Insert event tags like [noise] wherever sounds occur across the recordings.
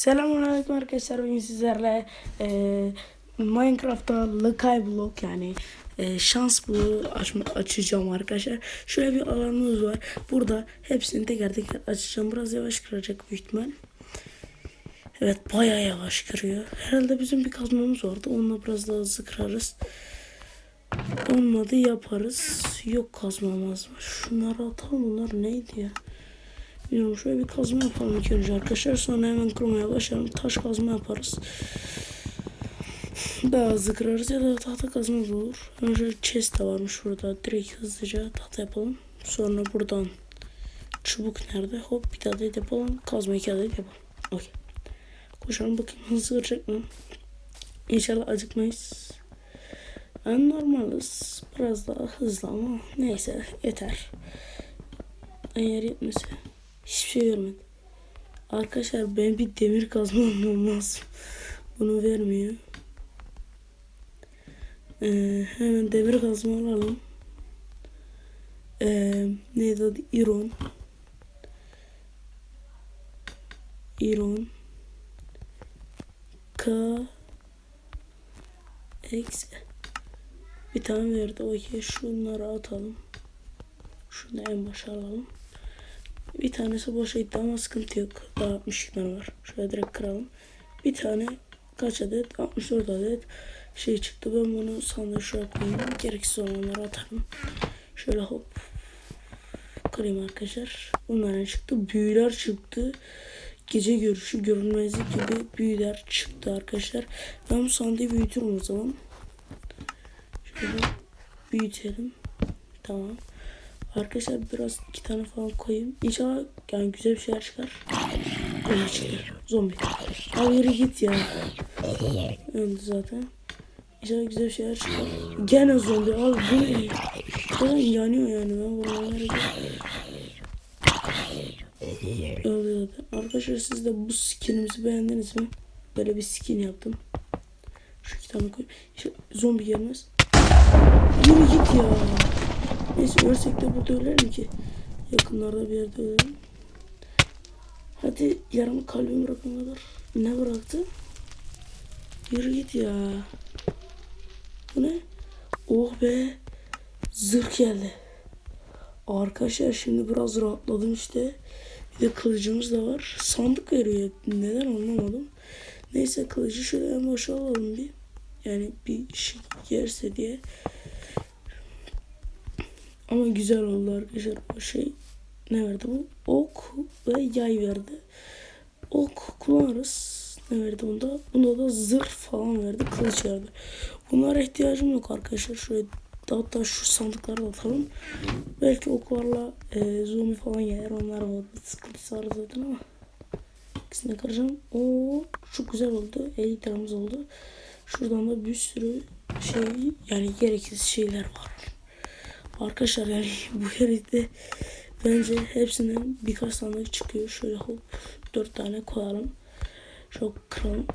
Selamünaleyküm arkadaşlar. Bugün sizlerle e, Minecraft'ta Lakay Block yani e, şans bloğu açma, açacağım arkadaşlar. Şöyle bir alanımız var. Burada hepsini teker teker açacağım. Biraz yavaş kıracak büyük ihtimal. Evet bayağı yavaş kırıyor. Herhalde bizim bir kazmamız vardı. Onunla biraz daha hızlı kırarız. Olmadı yaparız. Yok kazmamız var. Şunları atalım. Bunlar neydi ya? Bilmiyorum şöyle bir kazma yapalım ilk önce arkadaşlar. Sonra hemen kırmaya başlayalım. Taş kazma yaparız. Daha hızlı kırarız ya da tahta kazma olur. Önce chest de varmış burada. Direkt hızlıca tahta yapalım. Sonra buradan çubuk nerede? Hop bir adet yapalım. Kazma iki adet yapalım. Okey. Koşalım bakayım hızlı kıracak mı? İnşallah acıkmayız. Yani normaliz. Biraz daha hızlı ama neyse yeter. Eğer yetmese hiçbir şey görmedim. Arkadaşlar ben bir demir kazma [laughs] almam lazım. Bunu vermiyor. Ee, hemen demir kazma alalım. Ee, neydi adı? İron. İron. K. X. Bir tane verdi. Okey. Şunları atalım. Şunu en başa alalım. Bir tanesi boşa gitti ama sıkıntı yok. Daha 60 tane var. Şöyle direkt kıralım. Bir tane kaç adet? 64 adet şey çıktı. Ben bunu sandığa koyayım. Gereksiz olanları atarım. Şöyle hop. Kırayım arkadaşlar. Bunlar ne çıktı? Büyüler çıktı. Gece görüşü görünmezlik gibi büyüler çıktı arkadaşlar. Ben bu sandığı büyütürüm o zaman. Şöyle büyütelim. Tamam. Arkadaşlar biraz iki tane falan koyayım. İnşallah yani güzel bir şeyler çıkar. Öyle çıkar. Zombi. Abi yürü git ya. Öldü zaten. İnşallah güzel bir şeyler çıkar. Gene zombi. Abi bu ne? Zaten yanıyor yani. Ben buraları Öldü zaten. Arkadaşlar siz de bu skinimizi beğendiniz mi? Böyle bir skin yaptım. Şu iki tane koy. İşte zombi gelmez. Yürü git ya. Neyse ölsek de burada ölerim ki. Yakınlarda bir yerde ölerim. Hadi yarım kalbim bırakana kadar. Ne bıraktı? Yürü git ya. Bu ne? Oh be. Zırh geldi. Arkadaşlar şimdi biraz rahatladım işte. Bir de kılıcımız da var. Sandık veriyor. Neden anlamadım. Neyse kılıcı şöyle en başa alalım bir. Yani bir şey yerse diye. Ama güzel oldu arkadaşlar. O şey ne verdi bu? Ok ve yay verdi. Ok kullanırız. Ne verdi bunda? Bunda da zırh falan verdi. Kılıç verdi. Bunlara ihtiyacım yok arkadaşlar. Şöyle hatta şu sandıkları atalım. Belki oklarla e, zombi falan gelir. Onlar var. Sıkıntısı var zaten ama. İkisini kıracağım. Oo, çok güzel oldu. 50 liramız oldu. Şuradan da bir sürü şey yani gereksiz şeyler var. Arkadaşlar yani [laughs] bu heride bence hepsinden birkaç sandık çıkıyor. Şöyle hop dört tane koyalım. Çok kıralım.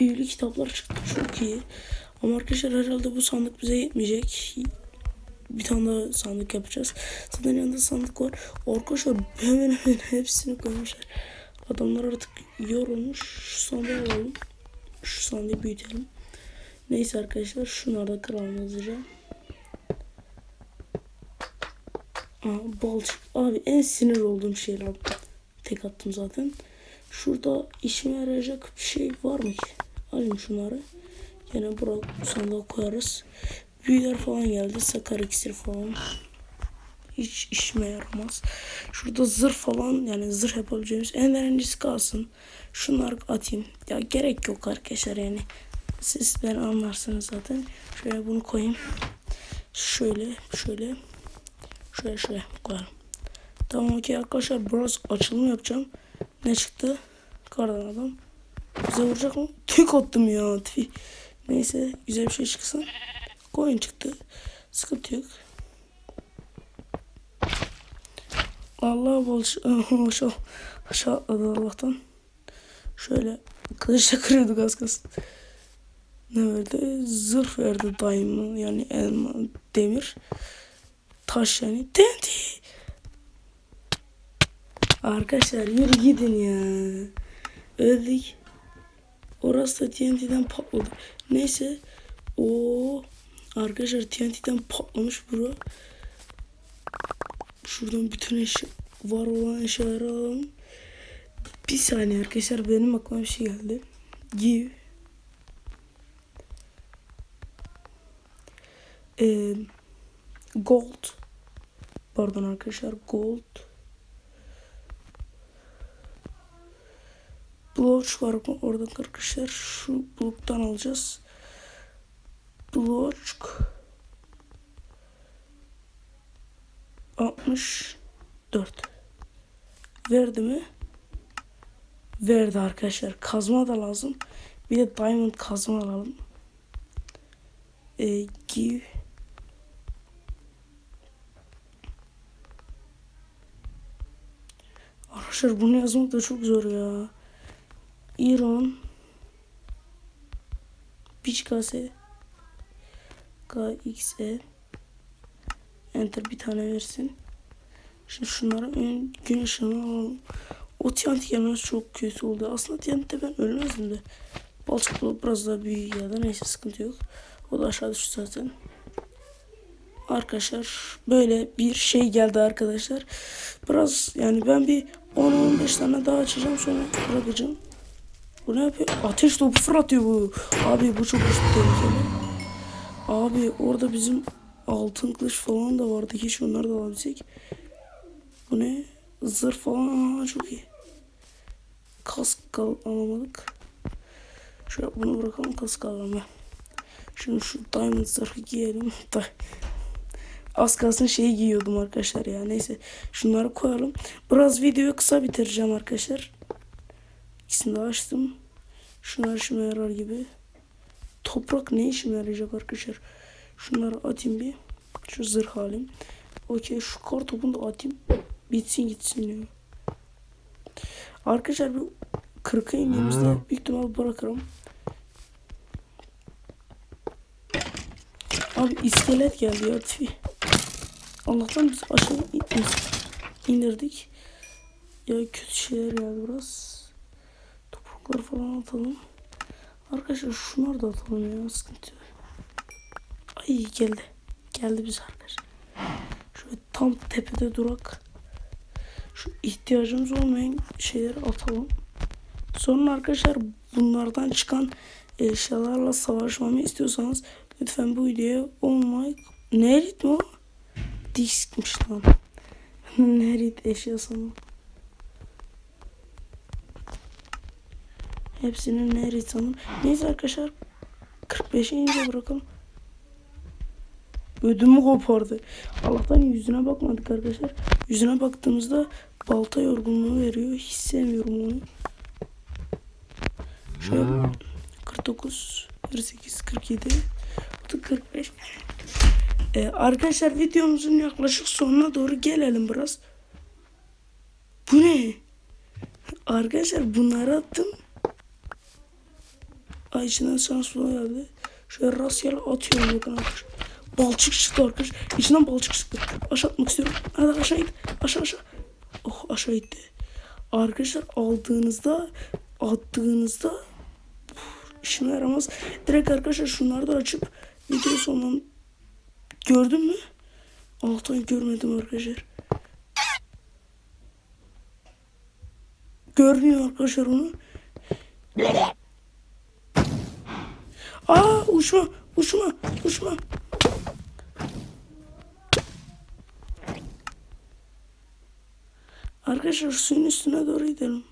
Büyülü kitaplar çıktı. Çok iyi. Ama arkadaşlar herhalde bu sandık bize yetmeyecek. Bir tane daha sandık yapacağız. Zaten yanında sandık var. Arkadaşlar hemen hemen [laughs] hepsini koymuşlar. Adamlar artık yorulmuş. Şu sandığı alalım. Şu sandığı büyütelim. Neyse arkadaşlar şunları da kıralım hızlıca. Aa, balçık. Abi en sinir olduğum şeyler. Tek attım zaten. Şurada işime yarayacak bir şey var mı ki? Alayım şunları. Yine buraya sandığa koyarız. Büyüler falan geldi. Sakar iksir falan. Hiç işime yaramaz. Şurada zırh falan yani zırh yapabileceğimiz en önemlisi kalsın. Şunları atayım. Ya gerek yok arkadaşlar yani. Siz ben anlarsınız zaten. Şöyle bunu koyayım. Şöyle şöyle. Şöyle şöyle koyalım. Tamam okey arkadaşlar biraz açılım yapacağım. Ne çıktı? Kardan adam. Bize vuracak mı? Tük attım ya. Tüy. Neyse güzel bir şey çıksın. Koyun çıktı. Sıkıntı yok. Allah bol aşağı, aşağı atladı Allah'tan. Şöyle kılıçla kırıyorduk az kalsın. Ne verdi? Zırh verdi daima yani elma, demir taş yani. TNT. Arkadaşlar yürü gidin ya. Öldük. Orası da TNT'den patladı. Neyse. o Arkadaşlar TNT'den patlamış bura. Şuradan bütün eşya var olan eşyaları alalım. Bir saniye arkadaşlar benim aklıma bir şey geldi. Give. Ee, gold. Pardon arkadaşlar gold. Bloch var mı? Oradan arkadaşlar şu bloktan alacağız. Bloch 64 Verdi mi? Verdi arkadaşlar. Kazma da lazım. Bir de diamond kazma alalım. Ee, give Arkadaşlar bunu yazmak da çok zor ya. İran Beach kase KXE Enter bir tane versin. Şimdi şunlara ön gün ışığını alalım. O TNT gelmesi çok kötü oldu. Aslında TNT'de ben ölmezdim de. Balçık bulup biraz daha büyük ya da neyse sıkıntı yok. O da aşağı düştü zaten. Arkadaşlar böyle bir şey geldi arkadaşlar. Biraz yani ben bir 10-15 tane daha açacağım sonra bırakacağım. Bu ne yapıyor? Ateş topu fırlatıyor bu. Abi bu çok tehlikeli. Abi orada bizim altın kılıç falan da vardı. Hiç onları da alabilsek. Bu ne? Zırh falan. Aa, çok iyi. Kask al alamadık. Şöyle bunu bırakalım kask alalım. Şimdi şu diamond zırhı giyelim. [laughs] Az kalsın şeyi giyiyordum arkadaşlar ya. Neyse şunları koyalım. Biraz videoyu kısa bitireceğim arkadaşlar. İkisini de açtım. Şunlar işime yarar gibi. Toprak ne işime yarayacak arkadaşlar? Şunları atayım bir. Şu zırh alayım. Okey şu kar topunu da atayım. Bitsin gitsin ya. Arkadaşlar bir 40'a indiğimizde büyük ihtimal bırakırım. Abi iskelet geldi ya tüy. Allah'tan biz aşağı indirdik. Ya kötü şeyler geldi biraz. Toprakları falan atalım. Arkadaşlar şunları da atalım ya sıkıntı. Ay geldi. Geldi biz arkadaşlar. Şöyle tam tepede durak. Şu ihtiyacımız olmayan şeyleri atalım. Sonra arkadaşlar bunlardan çıkan eşyalarla savaşmamı istiyorsanız lütfen bu videoya 10 like. Ne ritmi o? Diskmiş lan. Eşyası mı? Hepsinin nerit sanırım. Neyse arkadaşlar 45'e ince bırakalım. Ödümü kopardı. Allah'tan yüzüne bakmadık arkadaşlar. Yüzüne baktığımızda balta yorgunluğu veriyor. Hiç sevmiyorum onu. Şöyle 49, 48, 47, 45. Ee, arkadaşlar videomuzun yaklaşık sonuna doğru gelelim biraz. Bu ne? Arkadaşlar bunları attım. Ay içinden sansula geldi. Şöyle rastgele atıyorum bakın arkadaşlar. Balçık çıktı arkadaşlar. İçinden balçık çıktı. Aşağı atmak istiyorum. Hadi aşağı git. Aşağı aşağı. Oh aşağı gitti. Arkadaşlar aldığınızda attığınızda işime yaramaz. Direkt arkadaşlar şunları da açıp video sonundan gördün mü? Allah'tan görmedim arkadaşlar. Görmüyor arkadaşlar onu. Aa uçma uçma uçma. Arkadaşlar suyun üstüne doğru gidelim.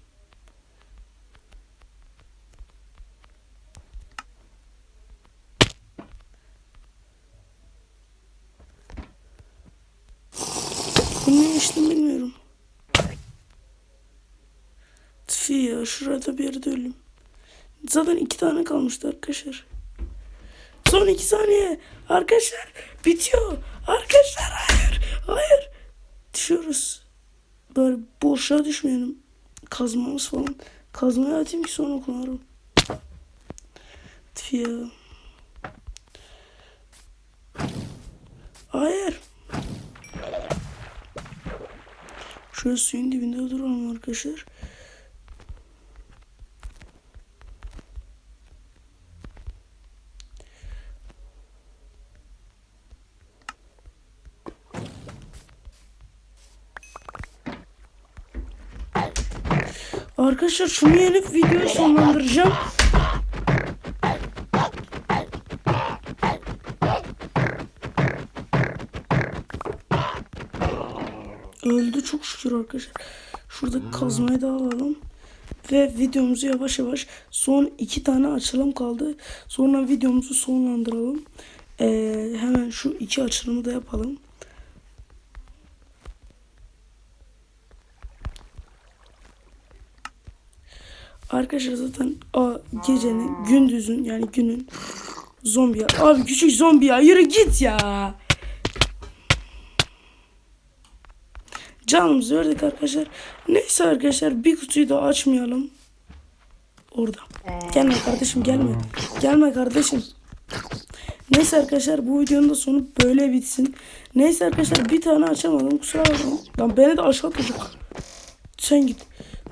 Bu ne bilmiyorum. Tüfi ya şurada bir yerde ölüm. Zaten iki tane kalmıştı arkadaşlar. Son iki saniye. Arkadaşlar bitiyor. Arkadaşlar hayır. Hayır. Düşüyoruz. Böyle boşa düşmeyelim. Kazmamız falan. Kazmaya atayım ki sonra kullanırım. Tüfi ya. Hayır. Şöyle suyun dibinde duralım arkadaşlar. Arkadaşlar şunu yenip videoyu sonlandıracağım. Öldü çok şükür arkadaşlar. Şurada kazmayı da alalım. Ve videomuzu yavaş yavaş son iki tane açılım kaldı. Sonra videomuzu sonlandıralım. Ee, hemen şu iki açılımı da yapalım. Arkadaşlar zaten a, gecenin, gündüzün yani günün zombi ya. Abi küçük zombi ya yürü git ya. Canımızı verdik arkadaşlar. Neyse arkadaşlar bir kutuyu da açmayalım. Orada. Gelme kardeşim gelme. Gelme kardeşim. Neyse arkadaşlar bu videonun da sonu böyle bitsin. Neyse arkadaşlar bir tane açamadım kusura bakmayın. Lan beni de aşağı atacak. Sen git.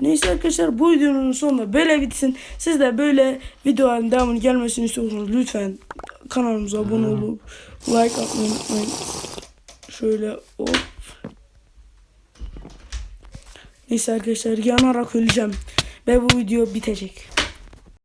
Neyse arkadaşlar bu videonun sonunda böyle bitsin. Siz de böyle videoların devamını gelmesini istiyorsanız lütfen kanalımıza abone olup like atmayı unutmayın. Şöyle hop. Neyse arkadaşlar yanarak öleceğim. Ve bu video bitecek.